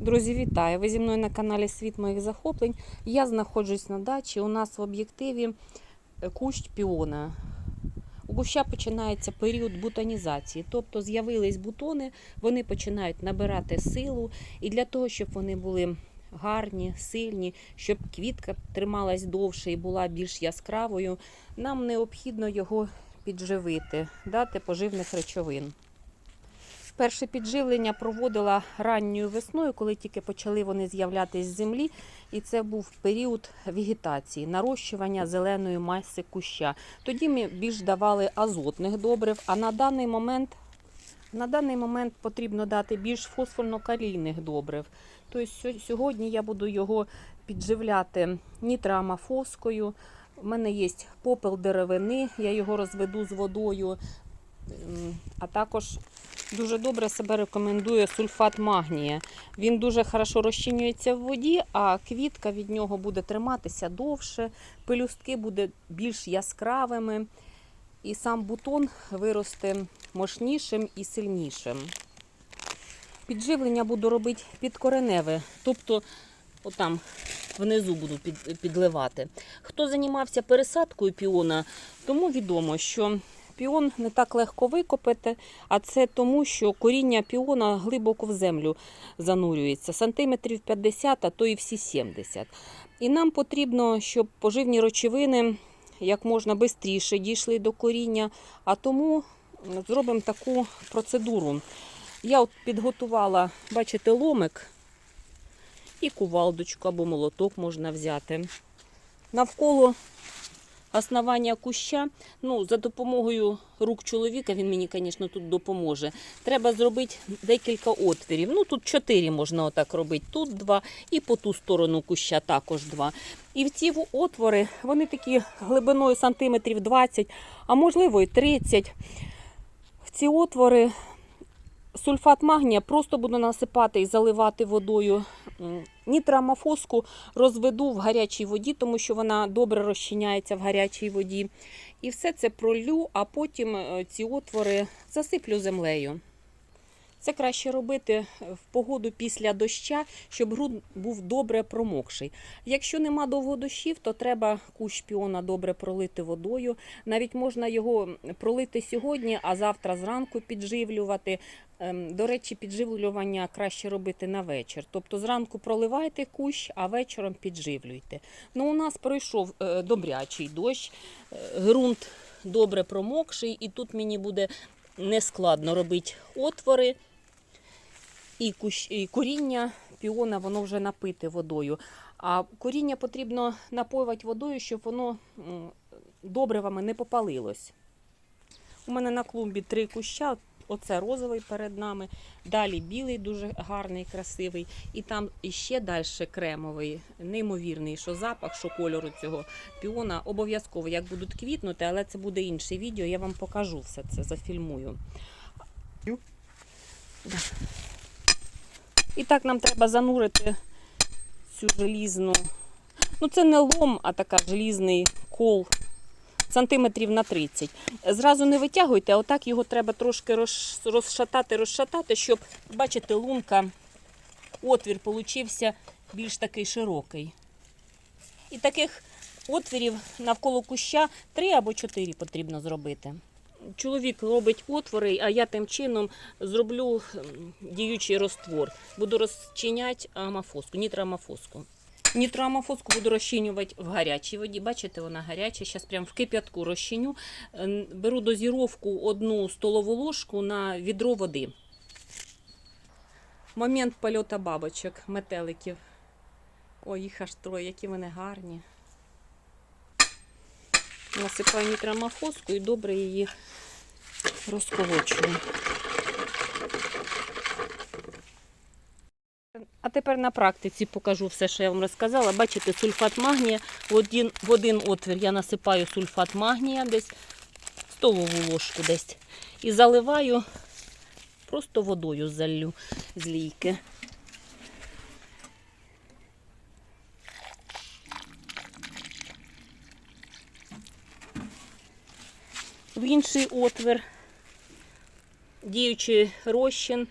Друзі, вітаю! Ви зі мною на каналі Світ моїх захоплень. Я знаходжусь на дачі. У нас в об'єктиві е, кущ піона. У куща починається період бутонізації, тобто з'явились бутони, вони починають набирати силу. І для того, щоб вони були гарні, сильні, щоб квітка трималась довше і була більш яскравою, нам необхідно його підживити, дати поживних речовин. Перше підживлення проводила ранньою весною, коли тільки почали вони з'являтися з землі. І це був період вегетації, нарощування зеленої маси куща. Тоді ми більш давали азотних добрив, а на даний момент, на даний момент потрібно дати більш фосфорно-калійних добрив. Тобто сьогодні я буду його підживляти нітрамофоскою. У мене є попел деревини, я його розведу з водою. А також дуже добре себе рекомендує сульфат магнія. Він дуже хорошо розчинюється в воді, а квітка від нього буде триматися довше, пелюстки буде більш яскравими, і сам бутон виросте мощнішим і сильнішим. Підживлення буду робити підкореневе, тобто отам внизу буду підливати. Хто займався пересадкою піона, тому відомо, що піон не так легко викопати, а це тому, що коріння піона глибоко в землю занурюється, сантиметрів 50, а то і всі 70. І нам потрібно, щоб поживні речовини як можна швидше дійшли до коріння, а тому зробимо таку процедуру. Я от підготувала, бачите, ломик і кувалдочку або молоток можна взяти. Навколо основання куща, ну, за допомогою рук чоловіка, він мені, звісно, тут допоможе. Треба зробити декілька отворів. Ну, тут чотири можна отак робити, тут два, і по ту сторону куща також два. І в ці отвори, вони такі глибиною сантиметрів 20, а можливо і 30. В ці отвори сульфат магнія просто буду насипати і заливати водою. Нітрамофоску розведу в гарячій воді, тому що вона добре розчиняється в гарячій воді. І все це пролю, а потім е, ці отвори засиплю землею. Це краще робити в погоду після доща, щоб ґрунт був добре промокший. Якщо нема довго дощів, то треба кущ піона добре пролити водою. Навіть можна його пролити сьогодні, а завтра зранку підживлювати. Ем, До речі, підживлювання краще робити на вечір. Тобто зранку проливайте кущ, а вечором підживлюйте. Ну, у нас пройшов е, добрячий дощ, е, ґрунт добре промокший, і тут мені буде нескладно робити отвори. І, кущ, і коріння піона воно вже напите водою. А коріння потрібно напоювати водою, щоб воно добривами не попалилось. У мене на клумбі три куща. Оце розовий перед нами, далі білий, дуже гарний, красивий, і там іще далі кремовий, неймовірний, що запах, що кольору цього піона обов'язково як будуть квітнути, але це буде інше відео. Я вам покажу все це, зафільмую. І так нам треба занурити цю желізну. Ну, це не лом, а така желізний кол сантиметрів на 30. Зразу не витягуйте, а отак його треба трошки розшатати, розшатати, щоб, бачите, лунка, отвір получився більш такий широкий. І таких отвірів навколо куща три або чотири потрібно зробити. Чоловік робить отвори, а я тим чином зроблю ем, діючий розтвор. Буду розчиняти амофоску, нітроамофоску. Нітроамофоску буду розчинювати в гарячій воді. Бачите, вона гаряча. Зараз прямо в кип'ятку розчиню. Ем, Беру дозіровку одну столову ложку на відро води. Момент польоту бабочок, метеликів. Ой, їх аж троє, які вони гарні. Насипаю нітрамофоску і добре її розколочую. А тепер на практиці покажу все, що я вам розказала. Бачите, сульфат магнія. В один, в один отвір я насипаю сульфат магнія десь столову ложку десь. І заливаю просто водою залью з лійки. В інший отвір діючий розчин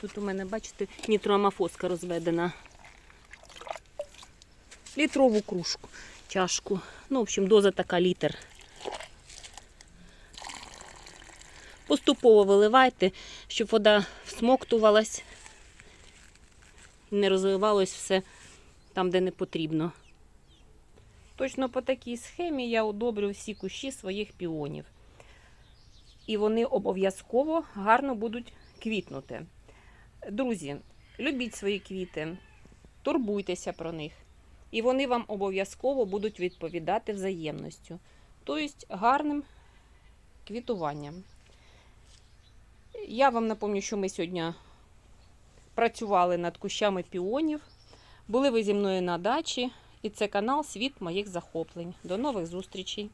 Тут у мене, бачите, нітроамофоска розведена. Літрову кружку, чашку. Ну, в общем, доза така літр. Поступово виливайте, щоб вода всмоктувалась і не розвивалось все там, де не потрібно. Точно по такій схемі я удобрю всі кущі своїх піонів. І вони обов'язково гарно будуть квітнути. Друзі, любіть свої квіти, турбуйтеся про них. І вони вам обов'язково будуть відповідати взаємністю, тобто гарним квітуванням. Я вам напомню, що ми сьогодні працювали над кущами піонів. Були ви зі мною на дачі, і це канал Світ моїх захоплень. До нових зустрічей!